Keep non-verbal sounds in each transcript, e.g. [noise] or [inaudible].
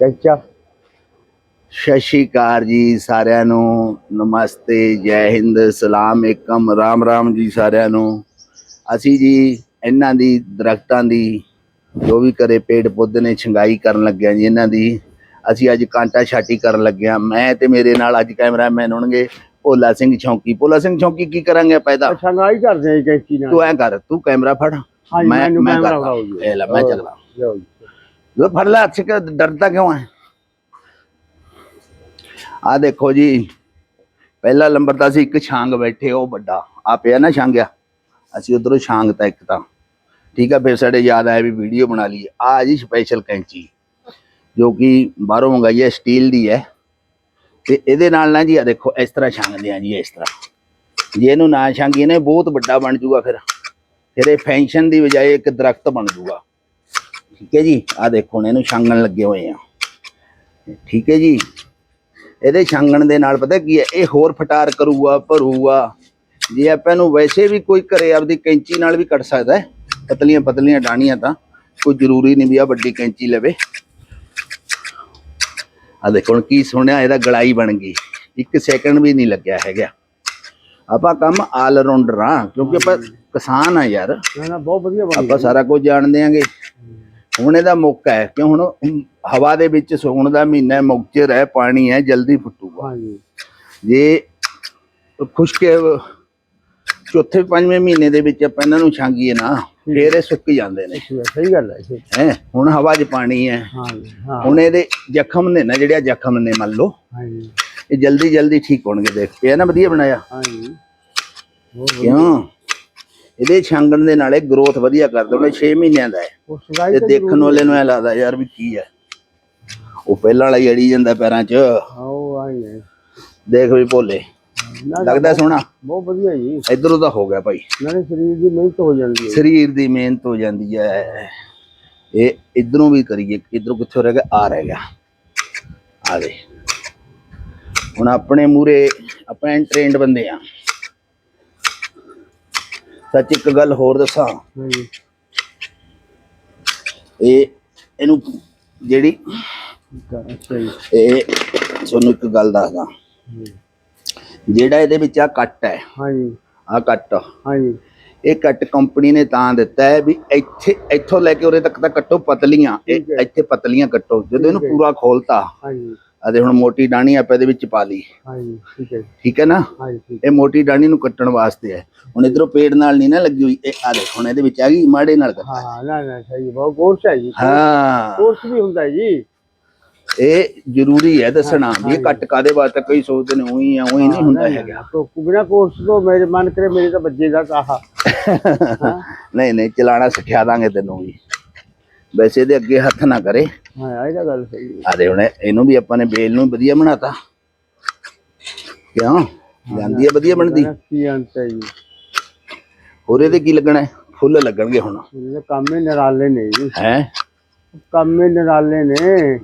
ਕੈਂਚਾ ਸਤਿ ਸ਼੍ਰੀ ਅਕਾਲ ਜੀ ਸਾਰਿਆਂ ਨੂੰ। ਨਮਸਤੇ ਜੈ ਹਿੰਦ ਸਲਾਮ ਏਕਮ ਰਾਮ ਰਾਮ ਜੀ ਸਾਰਿਆਂ ਨੂੰ। ਅਸੀਂ ਜੀ ਇਹਨਾਂ ਦੀ ਦਰਖਤਾਂ ਦੀ ਜੋ ਵੀ ਕਰੇ ਪੇੜ ਪੌਦੇ ਨੇ ਛੰਗਾਈ ਕਰਨ ਲੱਗਿਆ ਜੀ ਇਹਨਾਂ ਦੀ। ਅਸੀਂ ਅੱਜ ਕਾਂਟਾ ਛਾਟੀ ਕਰਨ ਲੱਗਿਆ। ਮੈਂ ਤੇ ਮੇਰੇ ਨਾਲ ਅੱਜ ਕੈਮਰਾਮੈਨ ਹੋਣਗੇ ਭੋਲਾ ਸਿੰਘ ਚੌਂਕੀ। ਭੋਲਾ ਸਿੰਘ ਚੌਂਕੀ ਕੀ ਕਰਾਂਗੇ ਪੈਦਾ ਅੱਛਾ ਗਾਈ ਕਰਦੇ ਆ ਕੈਂਚੀ ਨਾਲ। ਤੂੰ ਐ ਕਰ ਤੂੰ ਕੈਮਰਾ ਫੜ। ਮੈਂ ਮੈਂ ਕੈਮਰਾ। ਇਹ ਲੈ ਮੈਂ ਚੱਲਦਾ। ਲਓ ਜੀ। ਲੋ ਫੜ ਲੈ ਹੱਥ ਕਿ ਡਰਦਾ ਕਿਉਂ ਹੈ ਆ ਦੇਖੋ ਜੀ, ਪਹਿਲਾ ਨੰਬਰ ਤਾਂ ਸੀ ਇੱਕ ਛਾਂਗ ਬੈਠੇ, ਉਹ ਵੱਡਾ। ਆ ਪਿਆ ਨਾ ਛਾਂਗਿਆ? ਅਸੀਂ ਉਧਰੋਂ ਛਾਂਗ ਤਾਂ ਇੱਕ ਤਾਂ। ਠੀਕ ਆ, ਫਿਰ ਸਾਡੇ ਯਾਦ ਆਇਆ ਵੀ ਵੀਡੀਓ ਬਣਾ ਲਈਏ। ਆ ਜੀ ਸਪੈਸ਼ਲ ਕੈਂਚੀ, ਜੋ ਕਿ ਬਾਹਰੋਂ ਮੰਗਾਈ ਹੈ ਸਟੀਲ ਦੀ ਹੈ ਤੇ ਇਹਦੇ ਨਾਲ ਨਾ ਜੀ ਆ ਦੇਖੋ, ਇਸ ਤਰ੍ਹਾਂ ਛਾਂਗਦੇ ਆ ਜੀ, ਇਸ ਤਰ੍ਹਾਂ। ਜੇ ਇਹਨੂੰ ਨਾ ਛਾਂਗੀਏ ਨੇ ਬਹੁਤ ਵੱਡਾ ਬਣ ਜੂਗਾ ਫਿਰ। ਫਿਰ ਇਹ ਫੈਂਸ਼ਨ ਦੀ ਬਜਾਏ ਇੱਕ ਦਰਖਤ ਬਣ ਜੂਗਾ। ਠੀਕ ਹੈ ਜੀ? ਆ ਦੇਖੋ ਹੁਣ ਇਹਨੂੰ ਛਾਂਗਣ ਲੱਗੇ ਹੋਏ ਆ। ਠੀਕ ਹੈ ਜੀ? ਇਹਦੇ ਛਾਂਗਣ ਦੇ ਨਾਲ ਪਤਾ ਕੀ ਹੈ? ਇਹ ਹੋਰ ਫਟਾਰ ਕਰੂਗਾ ਭਰੂਗਾ। ਜੇ ਆਪਾਂ ਇਹਨੂੰ ਵੈਸੇ ਵੀ ਕੋਈ ਘਰੇ ਆਪਦੀ ਕੈਂਚੀ ਨਾਲ ਵੀ ਕੱਟ ਸਕਦਾ ਹੈ ਪਤਲੀਆਂ ਪਤਲੀਆਂ ਡਾਣੀਆਂ ਤਾਂ ਕੋਈ ਜ਼ਰੂਰੀ ਨਹੀਂ ਵੀ ਆ ਵੱਡੀ ਕੈਂਚੀ ਲਵੇ। ਆ ਦੇਖੋ ਹੁਣ ਕੀ ਸੁਣਿਆ? ਇਹਦਾ ਗਲਾਈ ਬਣ ਗਈ। ਇੱਕ ਸੈਕਿੰਡ ਵੀ ਨਹੀਂ ਲੱਗਿਆ ਹੈਗਾ। ਆਪਾਂ ਕੰਮ ਆਲ ਰਾਉਂਡਰ ਆ ਕਿਉਂਕਿ ਆਪਾਂ ਕਿਸਾਨ ਆ ਯਾਰ। ਨਾ ਬਹੁਤ ਵਧੀਆ ਆਪਾਂ ਸਾਰਾ ਕੁਝ ਜਾਣਦੇ ਆਂਗੇ। ਹੁਣ ਇਹਦਾ ਮੌਕਾ ਹੈ ਕਿ ਹੁਣ ਹਵਾ ਦੇ ਵਿੱਚ ਸੌਣ ਦਾ ਮਹੀਨਾ ਹੈ ਮੌਕਚਰ ਹੈ ਪਾਣੀ ਹੈ ਜਲਦੀ ਫੁੱਟੂਗਾ। ਹਾਂਜੀ। ਜੇ ਖੁਸ਼ਕ ਚੌਥੇ ਪੰਜਵੇਂ ਮਹੀਨੇ ਦੇ ਵਿੱਚ ਆਪਾਂ ਇਹਨਾਂ ਨੂੰ ਛਾਂਗੀਏ ਨਾ ਫੇਰ ਇਹ ਸੁੱਕ ਜਾਂਦੇ ਨੇ। ਸਹੀ ਗੱਲ ਹੈ। ਹੈ ਹੁਣ ਹਵਾ 'ਚ ਪਾਣੀ ਹੈ। ਹੁਣ ਇਹਦੇ ਜ਼ਖਮ ਨੇ ਨਾ ਜਿਹੜੇ ਜ਼ਖਮ ਨੇ ਮੰਨ ਲਓ ਹਾਂਜੀ। ਇਹ ਜਲਦੀ ਜਲਦੀ ਠੀਕ ਹੋਣਗੇ ਦੇਖ। ਪਿਆ ਨਾ ਵਧੀਆ ਬਣਾਇਆ। ਹਾਂਜੀ। ਕਿਉਂ? ਇਹਦੇ ਛਾਂਗਣ ਦੇ ਨਾਲੇ ਗਰੋਥ ਵਧੀਆ ਕਰਦੇ ਉਹਨੇ 6 ਮਹੀਨਿਆਂ ਦਾ ਹੈ। ਤੇ ਦੇਖਣ ਵਾਲੇ ਨੂੰ ਐ ਲੱਗਦਾ ਯਾਰ ਵੀ ਕੀ ਹੈ। ਉਹ ਪਹਿਲਾਂ ਵਾਲਾ ਹੀ ਅੜੀ ਜਾਂਦਾ ਪੈਰਾਂ 'ਚ। ਆਓ ਆਈ ਹੈ ਦੇਖ ਵੀ ਭੋਲੇ ਲੱਗਦਾ ਸੋਹਣਾ? ਬਹੁਤ ਵਧੀਆ ਜੀ। ਇਧਰੋਂ ਤਾਂ ਹੋ ਗਿਆ ਭਾਈ। ਨਾਲੇ ਸਰੀਰ ਦੀ ਮਿਹਨਤ ਹੋ ਜਾਂਦੀ ਹੈ। ਸਰੀਰ ਦੀ ਮਿਹਨਤ ਹੋ ਜਾਂਦੀ ਹੈ। ਇਹ ਇਧਰੋਂ ਵੀ ਕਰੀਏ ਇਧਰੋਂ ਕਿੱਥੋਂ ਰਹਿ ਗਿਆ? ਆ ਰਹਿ ਗਿਆ। ਆ ਦੇ ਹੁਣ ਆਪਣੇ ਮੂਰੇ ਆਪਾਂ ਟ੍ਰੇਨਡ ਬੰਦੇ ਆ ਸੱਚ ਇੱਕ ਗੱਲ ਹੋਰ ਦੱਸਾਂ। ਹਾਂਜੀ। ਇਹ ਇਹਨੂੰ ਜਿਹੜੀ ਅੱਛਾ ਜੀ। ਇਹ ਤੁਹਾਨੂੰ ਇੱਕ ਗੱਲ ਦੱਸਦਾ। ਜਿਹੜਾ ਇਹਦੇ ਵਿੱਚ ਆ ਕੱਟ ਹੈ। ਹਾਂਜੀ। ਆ ਕੱਟ। ਹਾਂਜੀ। ਇਹ ਕੱਟ ਕੰਪਨੀ ਨੇ ਤਾਂ ਦਿੱਤਾ ਹੈ ਵੀ ਇੱਥੇ ਇੱਥੋਂ ਲੈ ਕੇ ਉਰੇ ਤੱਕ ਤਾਂ ਕੱਟੋ ਪਤਲੀਆਂ। ਇਹ। ਇੱਥੇ ਪਤਲੀਆਂ ਕੱਟੋ। ਜਦੋਂ ਇਹਨੂੰ। ਪੂਰਾ ਖੋਲਤਾ। ਹਾਂਜੀ। ਅਦੇ ਹੁਣ ਮੋਟੀ ਡਾਣੀ ਆਪਾਂ ਇਹਦੇ ਵਿੱਚ ਪਾ ਲਈ। ਹਾਂਜੀ ਠੀਕ ਹੈ ਨਾ? ਹਾਂਜੀ ਇਹ ਮੋਟੀ ਡਾਣੀ ਨੂੰ ਕੱਟਣ ਵਾਸਤੇ ਹੈ। ਹੁਣ ਇਧਰੋਂ ਪੇੜ ਨਾਲ ਨਹੀਂ ਨਾ ਲੱਗੀ ਹੋਈ ਇਹ ਆ ਦੇਖ ਇਹਦੇ ਵਿੱਚ ਆ ਗਈ ਮਾੜੇ ਨਾਲ ਹਾਂ ਇਹ ਜ਼ਰੂਰੀ ਹੈ ਦੱਸਣਾ ਵੀ ਕੱਟ ਕਾਦੇ ਵਾਸਤੇ ਕਈ ਸੋਚਦੇ ਨੇ ਉਹੀ ਆ ਉਹੀ ਨਹੀਂ ਹੁੰਦਾ ਹੈਗਾ। ਤੋ ਬਿਨਾ ਕੋਰਸ ਤੋਂ ਮੇਰੇ ਮਨ ਕਰੇ ਮੇਰੇ ਤਾਂ ਬੱਜੇਗਾ ਕਾਹਾ। [laughs] ਨਹੀਂ ਨਹੀਂ ਚਲਾਣਾ ਸਿਖਿਆ ਦਾਂਗੇ ਤੈਨੂੰ ਵੀ। ਵੈਸੇ ਇਹਦੇ ਅੱਗੇ ਹੱਥ ਨਾ ਕਰੇ। ਹਾਂ ਇਹਦਾ ਗੱਲ ਸਹੀ ਆ ਦੇ ਹੁਣ ਇਹਨੂੰ ਵੀ ਆਪਾਂ ਨੇ ਬੇਲ ਨੂੰ ਵਧੀਆ ਬਣਾਤਾ। ਕਿਉਂ? ਜਾਂਦੀ ਹੈ ਵਧੀਆ ਬਣਦੀ। ਕੀ ਅੰਤ ਜੀ। ਹੋਰ ਇਹਦੇ ਕੀ ਲੱਗਣਾ ਹੈ? ਫੁੱਲ ਲੱਗਣਗੇ ਹੁਣ। ਇਹਦੇ ਕੰਮ ਨਰਾਲੇ ਨੇ ਜੀ। ਹੈ? ਕੰਮ ਨਰਾਲੇ ਨੇ।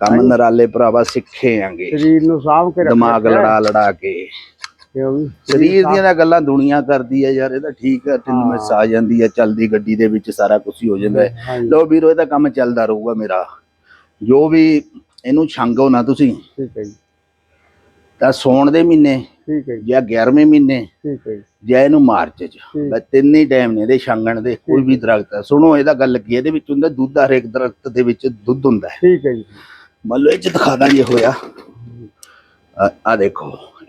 ਕੰਮ ਨਰਾਲੇ ਭਰਾਵਾ ਸਿੱਖੇ ਆਂਗੇ। ਸਰੀਰ ਨੂੰ ਸਾਂਭ ਕੇ ਦਿਮਾਗ ਲੜਾ ਲੜਾ ਕੇ। ਸਰੀਰ ਦੀਆਂ ਤਾਂ ਗੱਲਾਂ ਦੁਨੀਆ ਕਰਦੀ ਹੈ ਯਾਰ ਇਹ ਠੀਕ ਹੈ ਤੈਨੂੰ ਮੈਸ ਆ ਜਾਂਦੀ ਹੈ ਚੱਲਦੀ ਗੱਡੀ ਦੇ ਵਿੱਚ ਸਾਰਾ ਕੁਝ ਹੋ ਜਾਂਦਾ ਲੋ ਵੀਰੋ ਇਹਦਾ ਕੰਮ ਚੱਲਦਾ ਰਹੂਗਾ ਮੇਰਾ। ਜੋ ਵੀ ਇਹਨੂੰ ਛੰਗੋ ਨਾ ਤੁਸੀਂ। ਠੀਕ ਹੈ ਜੀ। ਤਾਂ ਸੌਣ ਦੇ ਮਹੀਨੇ ਠੀਕ ਹੈ ਜਾਂ। 11ਵੇਂ ਮਹੀਨੇ ਠੀਕ ਹੈ ਜਾਂ। ਇਹਨੂੰ ਮਾਰਚ ਚ। ਬਸ ਤਿੰਨ ਹੀ ਟਾਈਮ ਨੇ ਇਹਦੇ ਛਾਂਗਣ ਦੇ ਕੋਈ ਵੀ ਦਰਖਤ। ਆ ਸੁਣੋ ਇਹਦਾ ਗੱਲ ਕੀ ਇਹਦੇ ਵਿੱਚ ਹੁੰਦਾ ਦੁੱਧ ਆ ਹਰੇਕ ਦਰਖਤ ਦੇ ਵਿੱਚ ਦੁੱਧ ਹੁੰਦਾ ਠੀਕ ਹੈ ਜੀ। ਮੰਨ ਲਓ ਇਹ ਚ ਦਿਖਾ ਜੇ ਹੋਇਆ। ਆ ਦੇਖੋ।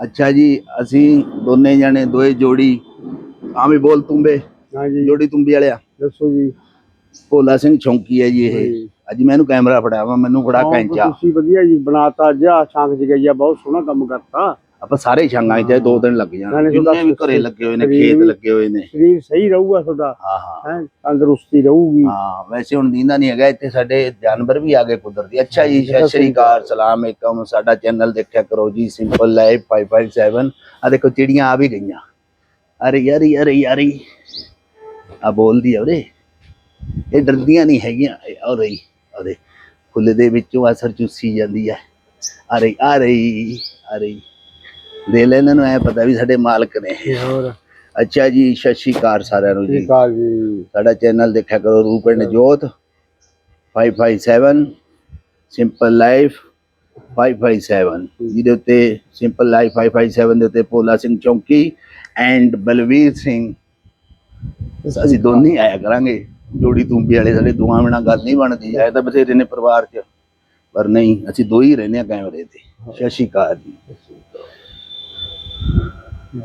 ਅੱਛਾ ਜੀ ਅਸੀਂ ਦੋਨੇ ਜਣੇ ਦੋਏ ਜੋੜੀ ਆਵੇਂ ਬੋਲ ਤੁੰਬੇ जी ਜੋੜੀ ਤੁੰਬੀ ਵਾਲਿਆ। ਦੱਸੋ ਜੀ। ਭੋਲਾ ਸਿੰਘ ਚੌਂਕੀ ਹੈ ਜੀ ਇਹ। ਹਾਂਜੀ। ਅੱਜ ਮੈਂ ਇਹਨੂੰ ਕੈਮਰਾ ਫੜਾਵਾ ਮੈਨੂੰ ਫੜਾ ਕੈਂਚਾ। ਤੁਸੀਂ ਵਧੀਆ ਜੀ ਬਣਾਤਾ ਅੱਜ ਆ ਸ਼ਾਂਖ ਬਹੁਤ ਸੋਹਣਾ ਕੰਮ ਕਰਤਾ। ਆਪਾਂ ਸਾਰੇ ਛਾਂਗਾਂ 'ਚ ਦੋ ਦਿਨ ਲੱਗ ਜਾਣ। ਨਾਲੇ ਜਿੰਨੇ ਵੀ ਘਰੇ ਲੱਗੇ ਹੋਏ ਨੇ ਸਰੀਰ ਖੇਤ ਵੀ- ਲੱਗੇ ਹੋਏ ਨੇ। ਸਰੀਰ ਸਹੀ ਰਹੂਗਾ ਤੁਹਾਡਾ ਹਾਂ ਹਾਂ। ਹੈ ਤੰਦਰੁਸਤੀ ਰਹੂਗੀ। ਹਾਂ ਵੈਸੇ ਹੁਣ ਦੀਂਦਾ ਨਹੀਂ ਹੈਗਾ ਇੱਥੇ ਸਾਡੇ ਜਾਨਵਰ ਵੀ ਆ ਗਏ ਕੁਦਰਤੀ। ਅੱਛਾ ਜੀ ਸਤਿ ਸ਼੍ਰੀ ਅਕਾਲ ਸਲਾਮ ਅਲੈਕਮ। ਸਾਡਾ ਚੈਨਲ ਦੇਖਿਆ ਕਰੋ ਜੀ ਸਿੰਪਲ ਲਾਈਫ 557 ਆ ਦੇਖੋ ਚਿੜੀਆਂ ਆ ਵੀ ਗਈਆਂ। ਅਰੇ ਯਾਰ ਯਾਰ ਯਾਰ ਆ ਬੋਲਦੀ ਆ ਉਹਦੇ ਇਹ ਡਰਦੀਆਂ ਨਹੀਂ ਹੈਗੀਆਂ। ਔਰੇ ਔਰੇ ਫੁੱਲ ਦੇ ਵਿੱਚੋਂ ਅਸਰ ਚੂਸੀ ਜਾਂਦੀ ਹੈ ਅਰੇ ਅਰੇ ਅਰੇ ਦੇ ਲੈ ਇਹਨਾਂ ਨੂੰ ਐ ਪਤਾ ਵੀ ਸਾਡੇ ਮਾਲਕ ਨੇ। ਹੋਰ। ਅੱਛਾ ਜੀ ਸਤਿ ਸ਼੍ਰੀ ਅਕਾਲ ਸਾਰਿਆਂ ਨੂੰ ਜੀ। ਆ ਜੀ। ਸਾਡਾ ਚੈਨਲ ਦੇਖਿਆ ਕਰੋ ਰੂਪ ਐਂਡ ਜੋਤ 557 ਸਿੰਪਲ ਲਾਈਫ 557 ਜਿਹਦੇ ਉੱਤੇ ਸਿੰਪਲ ਲਾਈਫ 557 ਦੇ ਉੱਤੇ ਭੋਲਾ ਸਿੰਘ ਚੌਂਕੀ ਐਂਡ ਬਲਵੀਰ ਸਿੰਘ। ਅਸੀਂ ਦੋਨੇ ਆਇਆ ਕਰਾਂਗੇ। ਜੋੜੀ ਤੂੰਬੀ ਵਾਲੇ ਸਾਡੇ ਦੋਵਾਂ ਬਿਨਾਂ ਗੱਲ ਨਹੀਂ ਬਣਦੀ। ਐ ਤਾਂ ਬਥੇਰੇ ਨੇ ਪਰਿਵਾਰ 'ਚ। ਪਰ ਨਹੀਂ ਅਸੀਂ ਦੋ ਹੀ ਰਹਿੰਦੇ ਆ ਕੈਮਰੇ ਤੇ। ਸਤਿ ਸ਼੍ਰੀ ਅਕਾਲ। ਜੀ